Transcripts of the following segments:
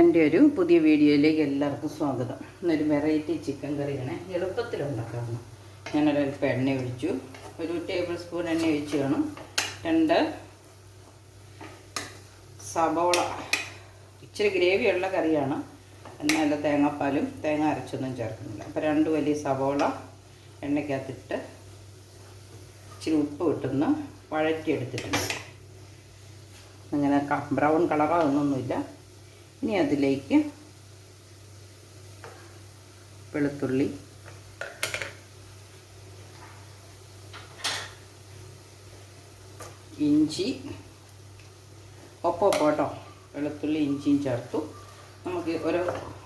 എന്റെ ഒരു പുതിയ വീഡിയോയിലേക്ക് എല്ലാവർക്കും സ്വാഗതം. ഇന്നൊരു വെറൈറ്റി ചിക്കൻ കറിയാണ്. എളുപ്പത്തിൽ എളുപ്പത്തിലുണ്ടാക്കാവുന്ന ഞാനൊരൽപ്പം എണ്ണ ഒഴിച്ചു. ഒരു ടേബിൾ സ്പൂൺ എണ്ണ ഒഴിച്ച് വേണം. രണ്ട് സബോള ഇച്ചിരി ഗ്രേവിയുള്ള കറിയാണ്. എന്നാൽ തേങ്ങാപ്പാലും തേങ്ങ അരച്ചൊന്നും ചേർക്കുന്നില്ല. അപ്പോൾ രണ്ട് വലിയ സബോള എണ്ണയ്ക്കകത്തിട്ട് ഇച്ചിരി ഉപ്പ് കിട്ടുന്ന വഴറ്റിയെടുത്തിട്ടുണ്ട്. അങ്ങനെ ബ്രൗൺ കളറാകുന്നൊന്നുമില്ല ഇനി അതിലേക്ക് വെളുത്തുള്ളി. ഇഞ്ചി. ഒപ്പം കേട്ടോ വെളുത്തുള്ളി ഇഞ്ചിയും ചേർത്തു. നമുക്ക് ഒരു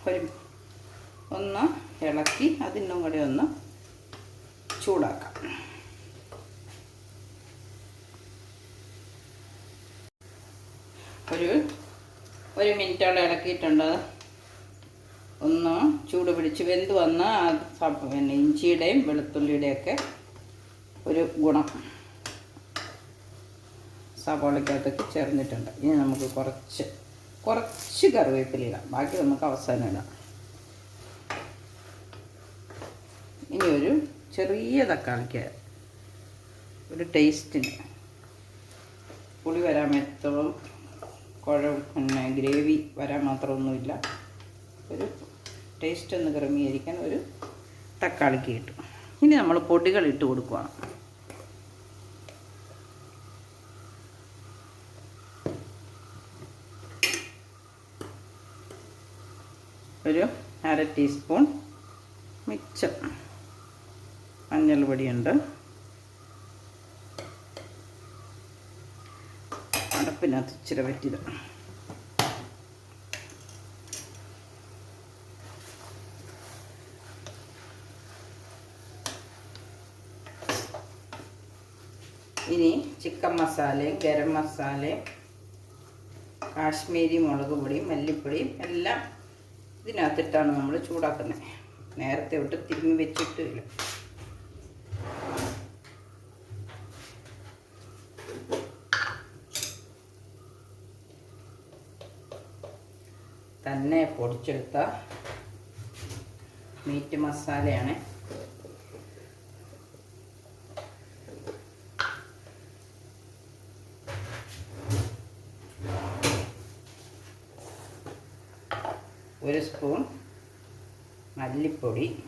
ഒരു ഒന്ന് ഇളക്കി അതിനും കൂടെ ഒന്ന് ചൂടാക്കാം. ഒരു ഒരു മിനിറ്റോളം ഇളക്കിയിട്ടുണ്ട്. ഒന്ന് ചൂട് പിടിച്ച് വെന്ത് വന്ന് പിന്നെ ഇഞ്ചിയുടെയും വെളുത്തുള്ളിയുടെയൊക്കെ ഒരു ഗുണം. സവാളയ്ക്കകത്തൊക്കെ ചേർന്നിട്ടുണ്ട്. ഇനി നമുക്ക് കുറച്ച് കുറച്ച് കറിവേപ്പില ബാക്കി നമുക്ക് അവസാനം ഇടാം. ഇനി ഒരു ചെറിയ തക്കാളിക്ക് ഒരു ടേസ്റ്റിന് പുളി വരാൻ കുഴ പിന്നെ ഗ്രേവി വരാൻ മാത്രമൊന്നുമില്ല. ഒരു ടേസ്റ്റ് ഒന്ന് ക്രമീകരിക്കാൻ ഒരു തക്കാളിക്ക് കിട്ടും ഇനി നമ്മൾ പൊടികൾ ഇട്ട് കൊടുക്കുകയാണ് ഒരു അര ടീസ്പൂൺ മിച്ചം മഞ്ഞൾ പൊടിയുണ്ട് അടപ്പിനകത്ത് ഇച്ചിരി പറ്റിയത്. ഇനി ചിക്കൻ മസാല ഗരം മസാല കാശ്മീരി മുളക് പൊടിയും മല്ലിപ്പൊടിയും എല്ലാം ഇതിനകത്തിട്ടാണ് നമ്മൾ ചൂടാക്കുന്നത്. നേരത്തെ വിട്ട് തിരുമ്മി വെച്ചിട്ടില്ല തന്നെ പൊടിച്ചെടുത്ത മീറ്റ് മസാലയാണ്. ഒരു സ്പൂൺ മല്ലിപ്പൊടി.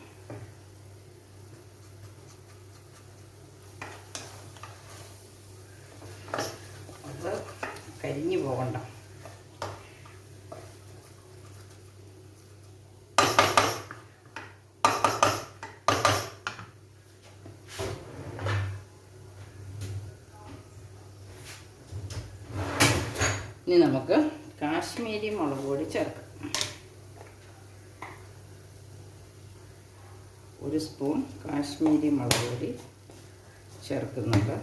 കരിഞ്ഞു പോകണ്ട. ഇനി നമുക്ക് കാശ്മീരി മുളക് പൊടി ചേർക്കാം. ഒരു സ്പൂൺ കാശ്മീരി മുളക് പൊടി ചേർക്കുന്നുണ്ട്.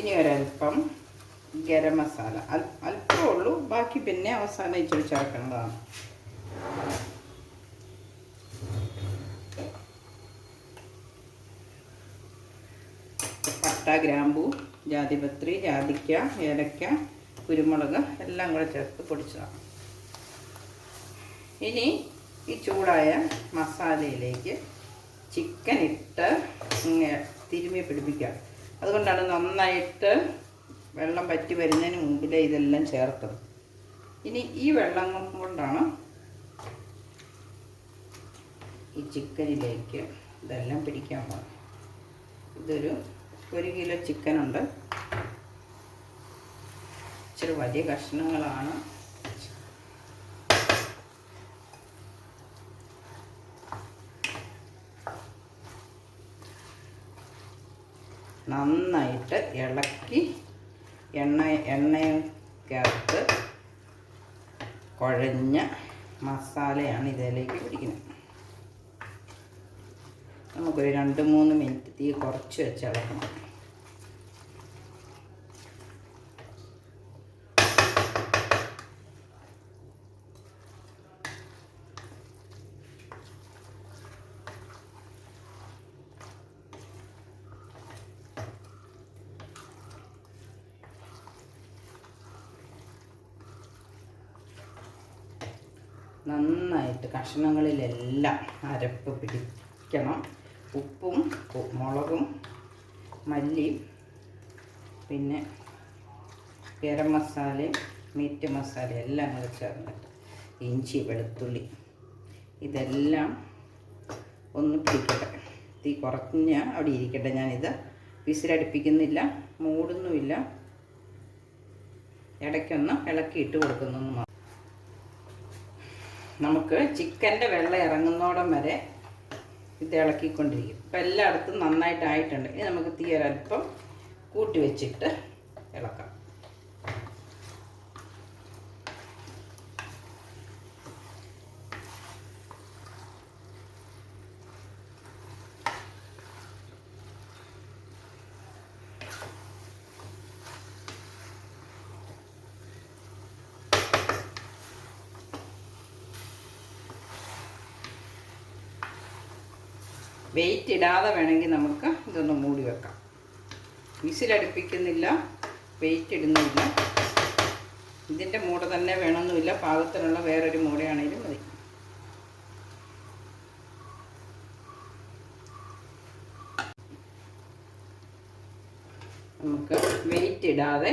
ഇനി ഒരൽപ്പം ഗരം മസാല. അൽ ഉള്ളൂ. ബാക്കി പിന്നെ അവസാനം ഇച്ചിരി ചേർക്കേണ്ടതാണ്. പട്ട ഗ്രാമ്പൂ ജാതിപത്രി ജാതിക്ക ഏലക്ക കുരുമുളക് എല്ലാം കൂടെ ചേർത്ത് പൊടിച്ചതാണ്. ഇനി ഈ ചൂടായ മസാലയിലേക്ക് ചിക്കൻ ഇട്ട് തിരുമ്മി പിടിപ്പിക്കുക. അതുകൊണ്ടാണ് നന്നായിട്ട് വെള്ളം പറ്റി വരുന്നതിന് മുമ്പിലേ ഇതെല്ലാം ചേർത്തത്. ഇനി ഈ വെള്ളം കൊണ്ടാണ് ഈ ചിക്കനിലേക്ക് ഇതെല്ലാം പിടിക്കാൻ പോകുന്നത്. ഇതൊരു ഒരു കിലോ ചിക്കനുണ്ട്. ഇച്ചിരി വലിയ കഷ്ണങ്ങളാണ്. നന്നായിട്ട് ഇളക്കി എണ്ണ ചേർത്ത് കുഴഞ്ഞ മസാലയാണ് ഇതിലേക്ക് പിടിക്കുന്നത് നമുക്കൊരു രണ്ട് മൂന്ന് മിനിറ്റ് തീ കുറച്ച് വെച്ച് നന്നായിട്ട് കഷ്ണങ്ങളിലെല്ലാം അരപ്പ് പിടിക്കണം. ഉപ്പും മുളകും മല്ലിയും പിന്നെ ഗരം മസാലയും മീറ്റ് മസാല എല്ലാം കൂടെ ചേർന്നിട്ട് ഇഞ്ചി വെളുത്തുള്ളി ഇതെല്ലാം ഒന്ന് പിടിക്കട്ടെ. തീ കുറഞ്ഞ അവിടെ ഇരിക്കട്ടെ ഞാനിത്. വിസിലടുപ്പിക്കുന്നില്ല മൂടുന്നുമില്ല. ഇടയ്ക്കൊന്ന് ഇളക്കിയിട്ട് കൊടുക്കുന്നു നമുക്ക് ചിക്കന്റെ വെള്ളം ഇറങ്ങുന്നോടം വരെ ഇത് ഇളക്കിക്കൊണ്ടിരിക്കും. ഇപ്പം എല്ലായിടത്തും നന്നായിട്ടായിട്ടുണ്ട്. ഇനി നമുക്ക് തീ ഒരല്പം കൂട്ടി വെച്ചിട്ട് ഇളക്കാം. വെയിറ്റ് ഇടാതെ വേണമെങ്കിൽ നമുക്ക് ഇതൊന്ന് മൂടി വെക്കാം. വിസിലടുപ്പിക്കുന്നില്ല വെയിറ്റ് ഇടുന്നില്ല. ഇതിന്റെ മൂട തന്നെ വേണമെന്നില്ല പാകത്തിനുള്ള വേറൊരു മൂടയാണെങ്കിലും മതി. നമുക്ക് വെയിറ്റ് ഇടാതെ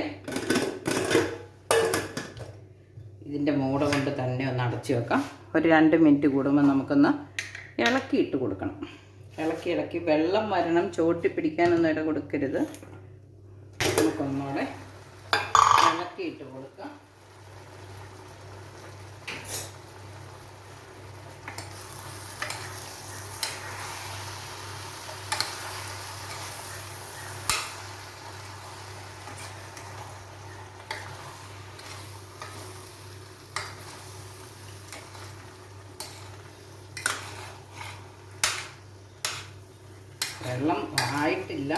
ഇതിന്റെ മൂട കൊണ്ട് തന്നെ ഒന്ന് അടച്ചു വെക്കാം. ഒരു രണ്ട് മിനിറ്റ് കൂടുമ്പോൾ നമുക്കൊന്ന് ഇളക്കിയിട്ട് കൊടുക്കണം. ഇളക്കി ഇളക്കി. വെള്ളം വരണം. ചോട്ടി പിടിക്കാനൊന്നും ഇട കൊടുക്കരുത്. നമുക്കൊന്നുകൂടെ ഇളക്കിയിട്ട് കൊടുക്കാം. വെള്ളം ആയിട്ടില്ല.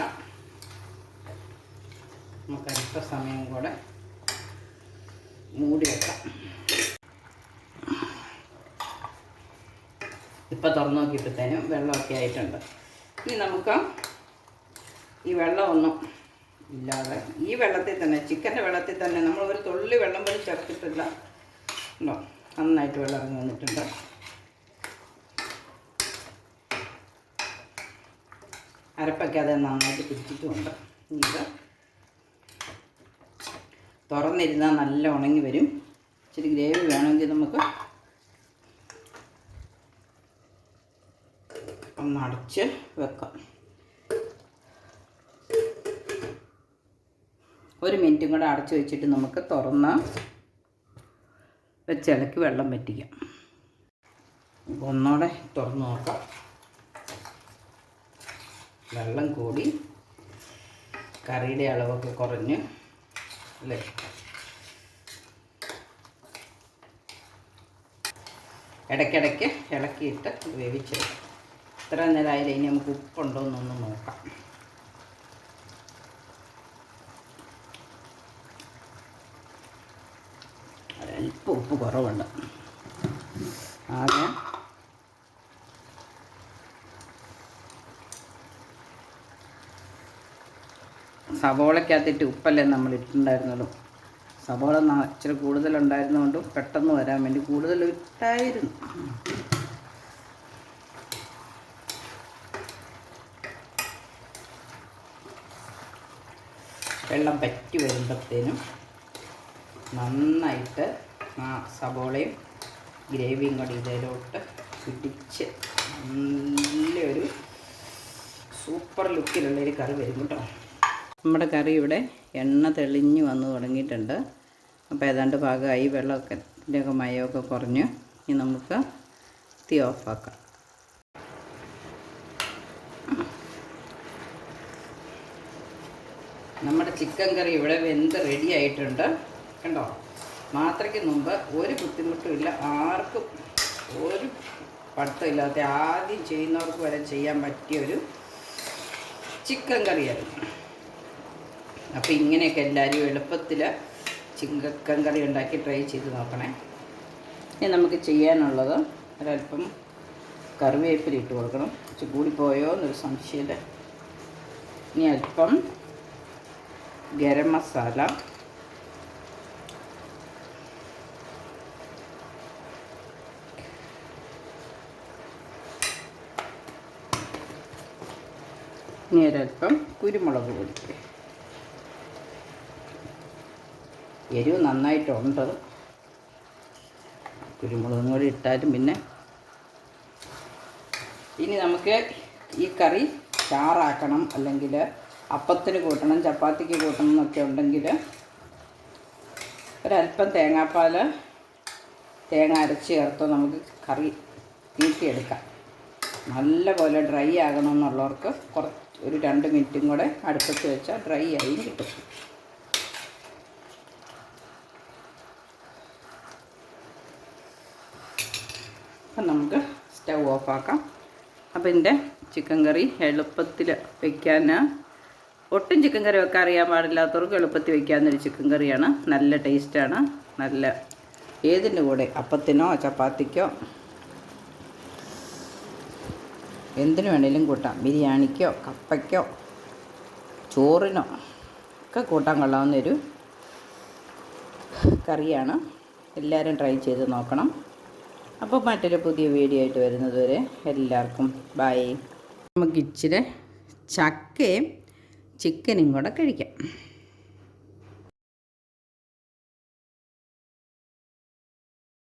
നമുക്ക് അടുത്ത സമയം കൂടെ മൂടി വെക്കാം. ഇപ്പം തുറന്നു നോക്കിയപ്പോഴത്തേനും വെള്ളമൊക്കെ ആയിട്ടുണ്ട്. ഇനി നമുക്ക് ഈ വെള്ളമൊന്നും ഇല്ലാതെ ഈ വെള്ളത്തിൽ തന്നെ ചിക്കന്റെ വെള്ളത്തിൽ തന്നെ നമ്മൾ ഒരു തുള്ളി വെള്ളം പോലും ചേർത്തിട്ടില്ല. ഉണ്ടോ? നന്നായിട്ട് വെള്ളം ഇറങ്ങി വന്നിട്ടുണ്ട്. അരപ്പൊക്കെ നന്നായിട്ട് പിടിച്ചിട്ടുമുണ്ട് ഇത് തുറന്നിരുന്നാൽ നല്ല ഉണങ്ങി വരും. ഇച്ചിരി ഗ്രേവി വേണമെങ്കിൽ നമുക്ക് ഒന്ന് അടച്ച് വെക്കാം. ഒരു മിനിറ്റും കൂടെ അടച്ച് വെച്ചിട്ട് നമുക്ക് തുറന്ന് വെച്ചിളക്കി വെള്ളം വറ്റിക്കാം. ഒന്നോടെ തുറന്ന് നോക്കാം. വെള്ളം കൂടി കറിയുടെ അളവൊക്കെ കുറഞ്ഞ് അല്ലേ? ഇടയ്ക്കിടയ്ക്ക് ഇളക്കിയിട്ട് വേവിച്ചെടുക്കാം. ഇത്ര നേരം ആയാലും ഇനി നമുക്ക് ഉപ്പുണ്ടോ എന്നൊന്ന് നോക്കാം. അല്പം ഉപ്പ് കുറവുണ്ട്. ആദ്യം സവോളയ്ക്കകത്തിട്ട് ഉപ്പല്ലേ നമ്മൾ ഇട്ടിട്ടുണ്ടായിരുന്നുള്ളൂ സവോള ഇച്ചിരി കൂടുതലുണ്ടായിരുന്നതുകൊണ്ട് പെട്ടെന്ന് വരാൻ വേണ്ടി കൂടുതൽ ഇട്ടായിരുന്നു. വെള്ളം പറ്റി വരുമ്പോഴത്തേനും നന്നായിട്ട് ആ സവോളയും ഗ്രേവിയും കൂടി ഇതിലോട്ട് പിടിച്ച് നല്ലൊരു സൂപ്പർ ലുക്കിലുള്ളൊരു കറി വരും കേട്ടോ. നമ്മുടെ കറി ഇവിടെ എണ്ണ തെളിഞ്ഞ് വന്ന് തുടങ്ങിയിട്ടുണ്ട്. അപ്പോൾ ഏതാണ്ട് ഭാഗമായി വെള്ളമൊക്കെ ഇതിന്റെയൊക്കെ മയമൊക്കെ കുറഞ്ഞ്. ഇനി നമുക്ക് തീ ഓഫാക്കാം. നമ്മുടെ ചിക്കൻ കറി ഇവിടെ വെന്ത് റെഡി ആയിട്ടുണ്ട്. കണ്ടോ? മാത്രയ്ക്ക് മുമ്പ് ഒരു ബുദ്ധിമുട്ടും ഇല്ല. ആർക്കും ഒരു പഠിത്തമില്ലാത്ത ആദ്യം ചെയ്യുന്നവർക്ക് വരെ ചെയ്യാൻ പറ്റിയൊരു ചിക്കൻ കറിയായിരുന്നു. അപ്പോൾ ഇങ്ങനെയൊക്കെ എല്ലാവരും എളുപ്പത്തിൽ ചിങ്കക്കൻ കറി ഉണ്ടാക്കി ട്രൈ ചെയ്ത് നോക്കണേ. ഇനി നമുക്ക് ചെയ്യാനുള്ളത് ഒരല്പം കറിവേപ്പില ഇട്ട് കൊടുക്കണം. കൂടി പോയോ എന്നൊരു സംശയമില്ല. ഇനി അല്പം ഗരം മസാല. ഇനി ഒരല്പം കുരുമുളക് പൊടിക്കുക എരിവ് നന്നായിട്ടുണ്ട്. കുരുമുളകും കൂടി ഇട്ടാലും പിന്നെ ഇനി നമുക്ക് ഈ കറി ചാറാക്കണം. അല്ലെങ്കിൽ അപ്പത്തിന് കൂട്ടണം ചപ്പാത്തിക്ക് കൂട്ടണം എന്നൊക്കെ ഉണ്ടെങ്കിൽ ഒരല്പം തേങ്ങാപ്പാൽ തേങ്ങ അരച്ച് ചേർത്ത് നമുക്ക് കറി തീറ്റിയെടുക്കാം നല്ലപോലെ ഡ്രൈ ആകണമെന്നുള്ളവർക്ക് കുറച്ച് ഒരു രണ്ട് മിനിറ്റും കൂടെ അടുപ്പത്ത് വെച്ചാൽ ഡ്രൈ ആയി കിട്ടും. അപ്പം നമുക്ക് സ്റ്റൗ ഓഫാക്കാം. അപ്പം എന്റെ ചിക്കൻ കറി എളുപ്പത്തിൽ വയ്ക്കാൻ ഒട്ടും ചിക്കൻ കറി വെക്കാൻ അറിയാൻ പാടില്ലാത്തവർക്ക് എളുപ്പത്തിൽ വയ്ക്കാവുന്നൊരു ചിക്കൻ കറിയാണ്. നല്ല ടേസ്റ്റാണ് നല്ല ഏതിന്റെ കൂടെ? അപ്പത്തിനോ ചപ്പാത്തിക്കോ? എന്തിനു വേണേലും കൂട്ടാം. ബിരിയാണിക്കോ കപ്പയ്ക്കോ ചോറിനോ ഒക്കെ കൂട്ടാൻ കൊള്ളാവുന്നൊരു കറിയാണ്. എല്ലാവരും ട്രൈ ചെയ്ത് നോക്കണം. അപ്പോൾ മറ്റൊരു പുതിയ വീഡിയോ ആയിട്ട് വരുന്നത് വരെ എല്ലാവർക്കും ബൈ നമുക്ക് ഇച്ചിരി ചക്കയും ചിക്കനും കൂടെ കഴിക്കാം.